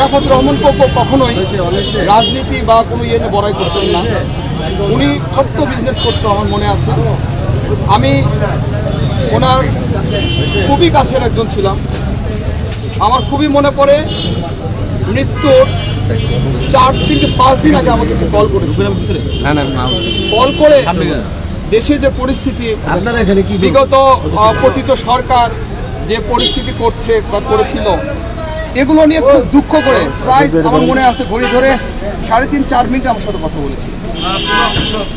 Arafat Rahman cocoa কখনোই রাজনীতি বা কোনো ইয়ে বড়াই করতেন না। উনি ছোট্ট বিজনেস করতো আমার মনে আছে। আমি ওনার খুবই কাছের একজন ছিলাম। আমার খুবই মনে পড়ে মৃত্যুর চার থেকে পাঁচ দিন আগে আমাকে কল করেছিল না না না কল করে দেশের যে পরিস্থিতি আপনারা এখানে কি বিগত পতিত সরকার যে পরিস্থিতি করছে বা করেছিল এগুলো নিয়ে খুব দুঃখ করে প্রায় আমার মনে আছে ঘড়ি ধরে সাড়ে তিন, চার মিনিট আমার সাথে কথা বলেছি।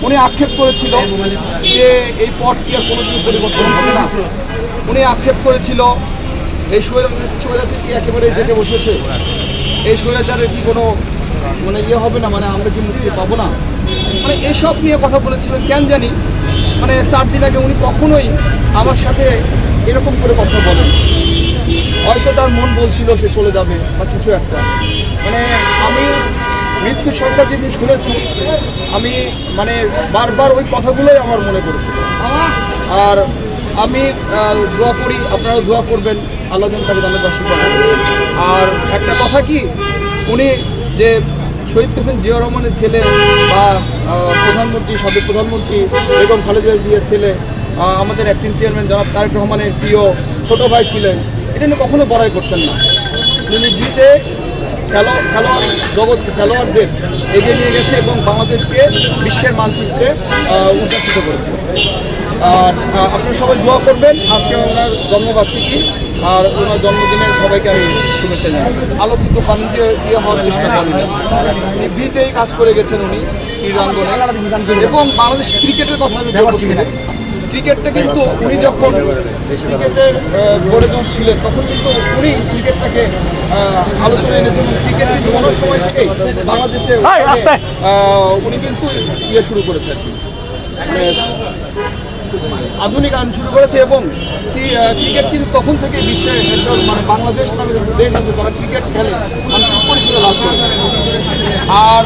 উনি আক্ষেপ করেছিল যে এই পথ কি আর কোনোদিন পরিবর্তন হবে না। উনি আক্ষেপ করেছিল, এই স্বৈরাচার কি একেবারে জেগে বসেছে? এই স্বৈরাচারের কি কোনো মানে ইয়ে হবে না? মানে আমরা কি মুক্তি পাবো না? মানে এসব নিয়ে কথা বলেছিলেন, কেন জানি? মানে চার দিন আগে উনি কখনোই আমার সাথে এরকম করে কথা বলেন হয়তো তার মন বলছিল সে চলে যাবে বা কিছু একটা। মানে আমি মৃত্যু সংখ্যা যেদিন শুনেছি, আমি মানে বারবার ওই কথাগুলোই আমার মনে পড়েছিল আর আমি দোয়া করি, আপনারাও দোয়া করবেন। আল্লাহ তাকে জানার বাসী আর একটা কথা কি, উনি যে শহীদ প্রেসিডেন্ট জিয়া রহমানের ছেলে বা প্রধানমন্ত্রী, সাবেক প্রধানমন্ত্রী বেগম খালেদা জিয়ার ছেলে আমাদের অ্যাক্টিং চেয়ারম্যান জনাব তারেক রহমানের প্রিয় ছোট ভাই ছিলেন। এটা নিয়ে কখনো বড়াই করতেন না। তিনি নিভৃতে খেলো খেলোয়াড় জগৎ খেলোয়াড়দের এগিয়ে নিয়ে গেছে এবং বাংলাদেশকে বিশ্বের মানচিত্রে উদ্ঘাটিত করেছে। আর আপনারা সবাই দোয়া করবেন। আজকে ওনার জন্মবার্ষিকী আর ওনার জন্মদিনে সবাইকে আমি শুভেচ্ছা জানাচ্ছি। আলোকিত বাণিজ্যে ইয়ে হওয়ার চেষ্টা করেন নিভৃতেই কাজ করে গেছেন উনি ক্রীড়াঙ্গনে। এবং বাংলাদেশ ক্রিকেটের কথা আমি। ক্রিকেটটা কিন্তু উনি যখন ক্রিকেটের বোর্ডে যখন ছিলেন তখন কিন্তু উনি ক্রিকেটটাকে আহ, আলোচনায় এনেছেন ক্রিকেট কিন্তু অনেক সময় থেকেই বাংলাদেশে উনি কিন্তু ইয়ে শুরু করেছে আর কি মানে আধুনিক আইন শুরু করেছে এবং ক্রিকেট কিন্তু তখন থেকে বিশ্বে মানে বাংলাদেশ নামে দেশ আছে তারা ক্রিকেট খেলে মানুষের পরিচয় লাভ করেছে। আর